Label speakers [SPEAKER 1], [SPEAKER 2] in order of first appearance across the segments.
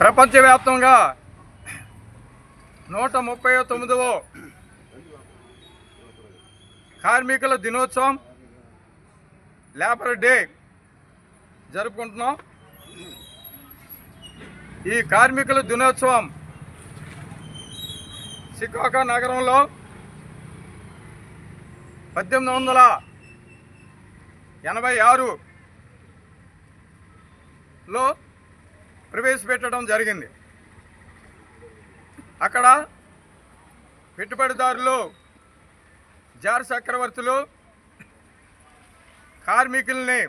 [SPEAKER 1] ప్రపంచవ్యాప్తంగా నూట ముప్పై తొమ్మిదవ కార్మికుల దినోత్సవం లేబర్ డే జరుపుకుంటున్నాం. ఈ కార్మికుల దినోత్సవం సికాగో నగరంలో పద్దెనిమిది వందల ఎనభై ఆరులో ప్రవేశపెట్టడం జరిగింది. అక్కడ పెట్టుబడిదారులు జార్ చక్రవర్తులు కార్మికుల్ని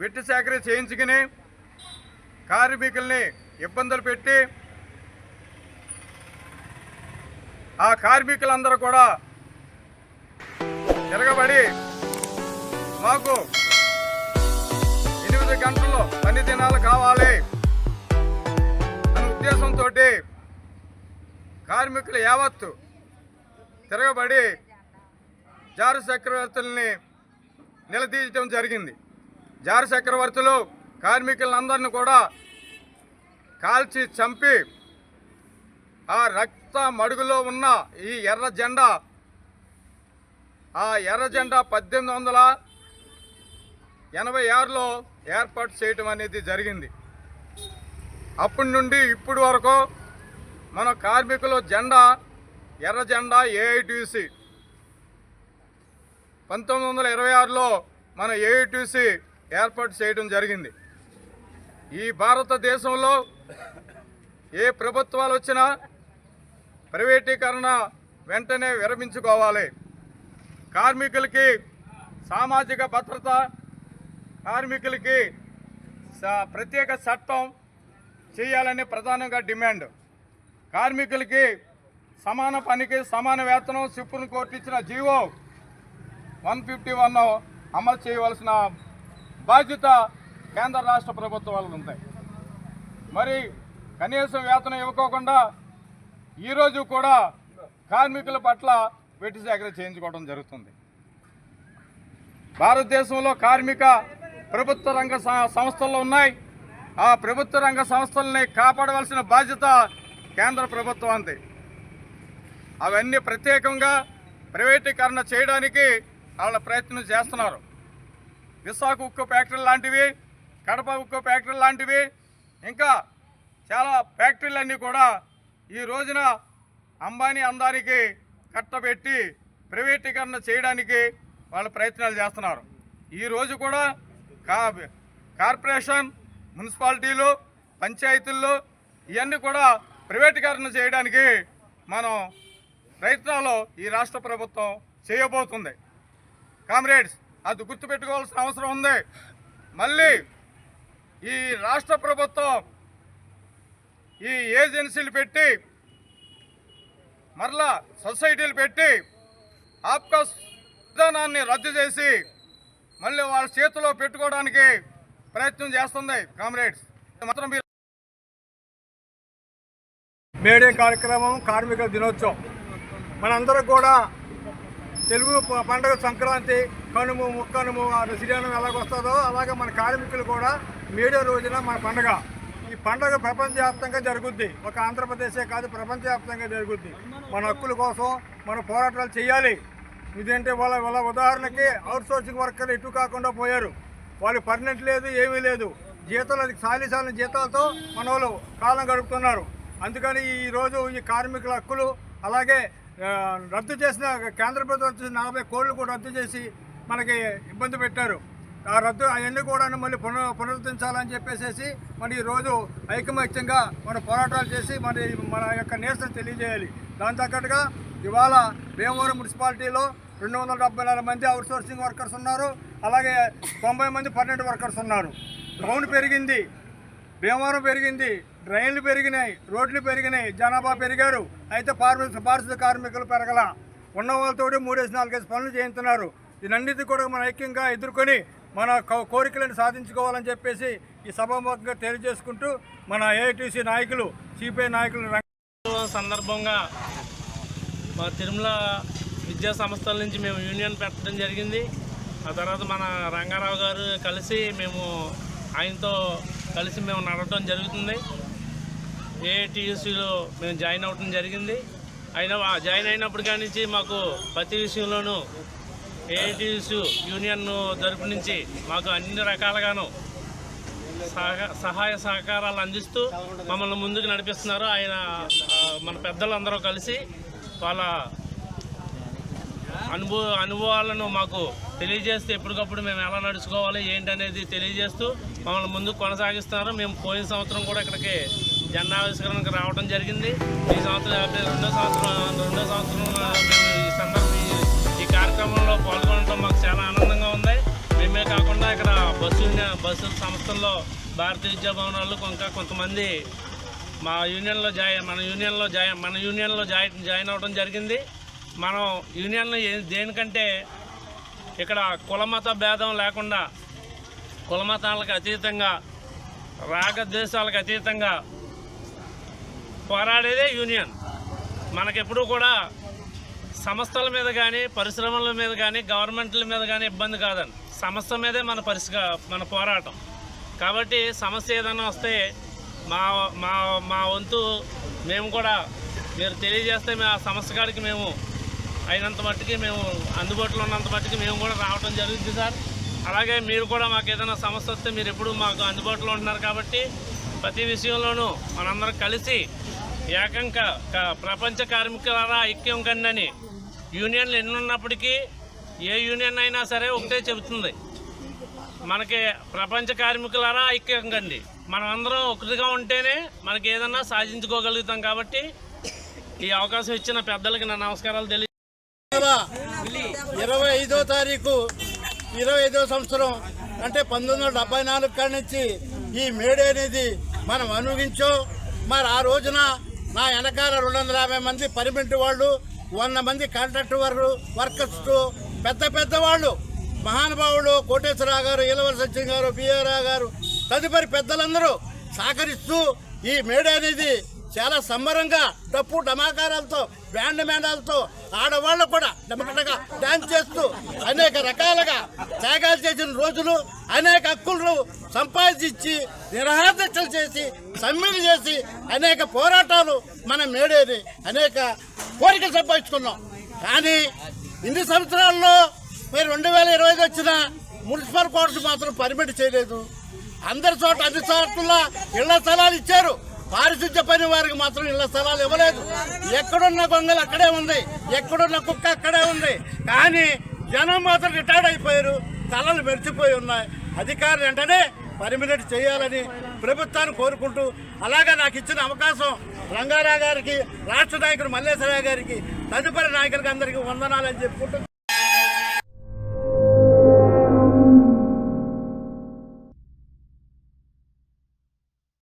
[SPEAKER 1] వెట్టి సేకరణ చేయించుకుని కార్మికుల్ని ఇబ్బందులు పెట్టి ఆ కార్మికులందరూ కూడా తిరగబడి మాకు ఎనిమిది గంటల్లో పని దినాలు కావాలి. ఉద్దేశంతో కార్మికులు యావత్తు తిరగబడి జారు చక్రవర్తుల్ని నిలదీయటం జరిగింది. జారు చక్రవర్తులు కార్మికులందరిని కూడా కాల్చి చంపి ఆ రక్త మడుగులో ఉన్న ఈ ఎర్ర జెండా ఆ ఎర్ర జెండా పద్దెనిమిది వందల ఎనభై ఆరులో ఏర్పాటు చేయటం అనేది జరిగింది. అప్పటి నుండి ఇప్పటి వరకు మన కార్మికుల జెండా ఎర్ర జెండా ఏఐటీసీ పంతొమ్మిది వందల ఇరవై ఆరులో మన ఏఐటీసీ ఏర్పాటు చేయడం జరిగింది. ఈ భారతదేశంలో ఏ ప్రభుత్వాలు వచ్చినా ప్రైవేటీకరణ వెంటనే విరమించుకోవాలి. కార్మికులకి సామాజిక భద్రత కార్మికులకి స- ప్రత్యేక చట్టం చేయాలని ప్రధానంగా డిమాండ్. కార్మికులకి సమాన పనికి సమాన వేతనం సుప్రీం కోర్టు ఇచ్చిన జీవో వన్ ఫిఫ్టీ వన్ అమలు చేయవలసిన బాధ్యత కేంద్ర రాష్ట్ర ప్రభుత్వాలకు ఉంటాయి మరి కనీసం వేతనం ఇవ్వకోకుండా ఈరోజు కూడా కార్మికుల పట్ల వెట్టి సేకరణ చేయించుకోవడం జరుగుతుంది. భారతదేశంలో కార్మిక ప్రభుత్వ రంగ సంస్థలు ఉన్నాయి. ఆ ప్రభుత్వ రంగ సంస్థల్ని కాపాడవలసిన బాధ్యత కేంద్ర ప్రభుత్వానికి అవన్నీ ప్రత్యేకంగా ప్రైవేటీకరణ చేయడానికి వాళ్ళ ప్రయత్నం చేస్తున్నారు. విశాఖ ఉక్కు ఫ్యాక్టరీ లాంటివి కడప ఉక్కు ఫ్యాక్టరీ లాంటివి ఇంకా చాలా ఫ్యాక్టరీలన్నీ కూడా ఈ రోజున అంబానీ అందానికి కట్టబెట్టి ప్రైవేటీకరణ చేయడానికి వాళ్ళు ప్రయత్నాలు చేస్తున్నారు. ఈ రోజు కూడా కార్పొరేషన్ మున్సిపాలిటీలు పంచాయతీల్లో ఇవన్నీ కూడా ప్రైవేటీకరణ చేయడానికి మనం ప్రయత్నాలు ఈ రాష్ట్ర ప్రభుత్వం చేయబోతుంది. కామ్రేడ్స్ అది గుర్తుపెట్టుకోవాల్సిన అవసరం ఉంది. మళ్ళీ ఈ రాష్ట్ర ప్రభుత్వం ఈ ఏజెన్సీలు పెట్టి మరలా సొసైటీలు పెట్టి ఆప్కాస్ విధానాన్ని రద్దు చేసి మళ్ళీ వాళ్ళ చేతిలో పెట్టుకోవడానికి ప్రయత్నం చేస్తుంది కామ్రేడ్స్. మాత్రం మీరు
[SPEAKER 2] మేడే కార్యక్రమం కార్మిక దినోత్సవం. మనందరం కూడా తెలుగు పండుగ సంక్రాంతి కనుము ముక్కనుము ఆ ఎలాగొస్తుందో అలాగే మన కార్మికులు కూడా మేడే రోజున మన పండుగ. ఈ పండుగ ప్రపంచవ్యాప్తంగా జరుగుద్ది. ఒక ఆంధ్రప్రదేశే కాదు ప్రపంచవ్యాప్తంగా జరుగుద్ది. మన హక్కుల కోసం మన పోరాటాలు చేయాలి. ఇదేంటే వాళ్ళ వాళ్ళ ఉదాహరణకి అవుట్ సోర్సింగ్ వర్కర్లు ఇటు కాకుండా పోయారు. వాళ్ళు పర్మనెంట్ లేదు ఏమీ లేదు. జీతాలు అది సాలి జీతాలతో మన వాళ్ళు కాలం గడుపుతున్నారు. అందుకని ఈరోజు ఈ కార్మికుల హక్కులు అలాగే రద్దు చేసిన కేంద్ర ప్రభుత్వం వచ్చేసి నలభై కోట్లు కూడా రద్దు చేసి మనకి ఇబ్బంది పెట్టారు. ఆ రద్దు అవన్నీ కూడా మళ్ళీ పునః పునరుద్ధరించాలని చెప్పేసి మరి ఈరోజు ఐకమత్యంగా మన పోరాటాలు చేసి మరి మన యొక్క నిరసన తెలియజేయాలి. దాని తగ్గట్టుగా ఇవాళ భీమవరం మున్సిపాలిటీలో రెండు వందల డెబ్బై నాలుగు మంది అవుట్ సోర్సింగ్ వర్కర్స్ ఉన్నారు. అలాగే తొంభై మంది పన్నెండు వర్కర్స్ ఉన్నారు. టౌన్ పెరిగింది. భీమవరం పెరిగింది. డ్రైన్లు పెరిగినాయి. రోడ్లు పెరిగినాయి. జనాభా పెరిగారు. అయితే పారిశుద్ధ పారిశుద్ధ కార్మికులు పెరగల. ఉన్న వాళ్ళతోటి మూడేసి నాలుగేసి పనులు చేయించున్నారు ఇదన్నిటి కూడా మన ఐక్యంగా ఎదుర్కొని మన కో- కోరికలను సాధించుకోవాలని చెప్పేసి ఈ సభాముఖంగా తెలియజేసుకుంటూ మన ఏఐటీసీ నాయకులు సిపిఐ నాయకులు
[SPEAKER 3] సందర్భంగా మా తిరుమల విద్యా సంస్థల నుంచి మేము యూనియన్ పెట్టడం జరిగింది. ఆ తర్వాత మన రంగారావు గారు కలిసి మేము ఆయనతో కలిసి మేము నడవటం జరుగుతుంది. ఏటీయూసీలో మేము జాయిన్ అవ్వడం జరిగింది. అయినా జాయిన్ అయినప్పుడు కాడి నుంచి మాకు ప్రతి విషయంలోనూ ఏటీయూసీ యూనియన్ తరపు నుంచి మాకు అన్ని రకాలుగాను సహ- సహాయ సహకారాలు అందిస్తూ మమ్మల్ని ముందుకు నడిపిస్తున్నారు. ఆయన మన పెద్దలందరూ కలిసి వాళ్ళ అనుభవ అనుభవాలను మాకు తెలియజేస్తే ఎప్పటికప్పుడు మేము ఎలా నడుచుకోవాలి ఏంటనేది తెలియజేస్తూ మమ్మల్ని ముందుకు కొనసాగిస్తున్నారు. మేము పోయిన సంవత్సరం కూడా ఇక్కడికి జెండా ఆవిష్కరణకు రావడం జరిగింది. ఈ సంవత్సరం రెండో సంవత్సరం రెండో సంవత్సరం మేము ఈ సందర్భం ఈ- ఈ కార్యక్రమంలో పాల్గొనడం మాకు చాలా ఆనందంగా ఉంది. మేమే కాకుండా ఇక్కడ బస్సు బస్సు సంస్థల్లో భారతీయ విద్యా భవనాలు ఇంకా కొంతమంది మా యూనియన్లో జాయిన్ మన యూనియన్లో జాయిన్ మన యూనియన్లో జాయిన్ జాయిన్ అవ్వడం జరిగింది. మనం యూనియన్లు దేనికంటే ఇక్కడ కులమత భేదం లేకుండా కులమతాలకు అతీతంగా రాగద్వేషాలకు అతీతంగా పోరాడేదే యూనియన్. మనకెప్పుడూ కూడా సంస్థల మీద కానీ పరిశ్రమల మీద కానీ గవర్నమెంట్ల మీద కానీ ఇబ్బంది కాదండి. సంస్థ మీదే మన పరిస్థితి మన పోరాటం. కాబట్టి సమస్య ఏదైనా వస్తే మా మా మా వంతు మేము కూడా మీరు తెలియజేస్తే మేము ఆ సమస్య కాడికి మేము అయినంత మట్టుకి మేము అందుబాటులో ఉన్నంత మట్టుకి మేము కూడా రావడం జరుగుతుంది సార్. అలాగే మీరు కూడా మాకు ఏదైనా సమస్య వస్తే మీరు ఎప్పుడు మాకు అందుబాటులో ఉంటున్నారు కాబట్టి ప్రతి విషయంలోనూ మనందరం కలిసి ఏకంగా ప్రపంచ కార్మికులారా ఐక్యం కండని యూనియన్లు ఎన్నున్నప్పటికీ ఏ యూనియన్ అయినా సరే ఒకటే చెబుతుంది. మనకి ప్రపంచ కార్మికులారా ఐక్యం కండి. మనం అందరం ఒకటిగా ఉంటేనే మనకి ఏదన్నా సాధించుకోగలుగుతాం కాబట్టి ఈ అవకాశం ఇచ్చిన పెద్దలకి నా నమస్కారాలు తెలియ
[SPEAKER 4] ఇరవై ఐదో తారీఖు ఇరవై ఐదో సంవత్సరం అంటే పంతొమ్మిది వందల డెబ్బై నాలుగు కాడి నుంచి ఈ మేడే అనేది మనం అనుభవించాం. మరి ఆ రోజున నా వెనకాల రెండు వందల యాభై మంది పర్మినెంట్ వాళ్ళు వంద మంది కాంట్రాక్ట్ వర్క్ వర్కర్స్ పెద్ద పెద్ద వాళ్ళు. మహానుభావులు కోటేశ్వరరావు గారు ఈలవర సత్యం గారు బిఆర్ఆ గారు తదుపరి పెద్దలందరూ సహకరిస్తూ ఈ మేడే అనేది చాలా సంబరంగా డప్పు డమాకారాలతో బ్యాండ్ మేళాలతో ఆడవాళ్ళు కూడా డమకటగా డాన్స్ చేస్తూ అనేక రకాలుగా త్యాగాలు చేసిన రోజులు అనేక హక్కులు సంపాదించి నిరహాదక్షలు చేసి సమ్మెలు చేసి అనేక పోరాటాలు మనం మేడేది అనేక కోరికలు సంపాదించుకున్నాం. కానీ ఇన్ని సంవత్సరాల్లో మీరు రెండు వేల ఇరవై వచ్చిన మున్సిపల్ కోర్టు మాత్రం పర్మిట్ చేయలేదు. అందరి చోట అన్ని చోట్ల ఇళ్ళ స్థలాలు ఇచ్చారు. పారిశుద్ధ్య పని వారికి మాత్రం ఇళ్ళ స్థలాలు ఇవ్వలేదు. ఎక్కడున్న గొంగలు అక్కడే ఉంది. ఎక్కడున్న కుక్క అక్కడే ఉంది. కానీ జనం మాత్రం రిటైర్డ్ అయిపోయారు. తలలు మెరిచిపోయి ఉన్నాయి. అధికారులు వెంటనే పర్మినెంట్ చేయాలని ప్రభుత్వాన్ని కోరుకుంటూ అలాగా నాకు ఇచ్చిన అవకాశం రంగారావు గారికి రాష్ట్ర నాయకుడు మల్లేశ్వరరావు గారికి తదుపరి నాయకులకి అందరికీ వందనాలని చెప్పుకుంటూ